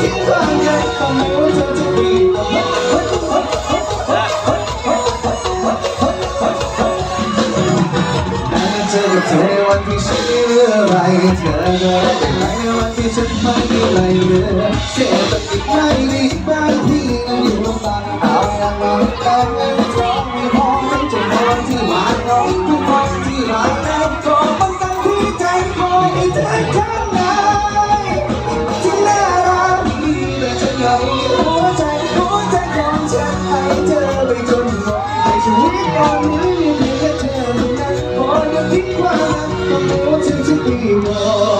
เธอวันที่ฉันไเหลืออะไรเธอเดินไปวันที่ฉันไม่มีอะไเหลือเสียตัดอีกไม่ได้ไหม Oh,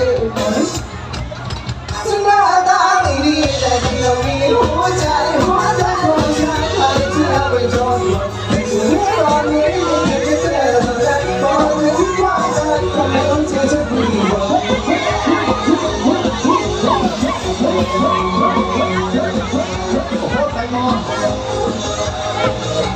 ฉันหน้าตาไม่ดีแต่เธอมีหัวใจหัวใจของฉันให้เธอไปจนไม่ถึงตอนนี้ที่จะเจอแต่บอกเลยที่ว่าฉันคงไม่ต้องเจอจะดีกว่า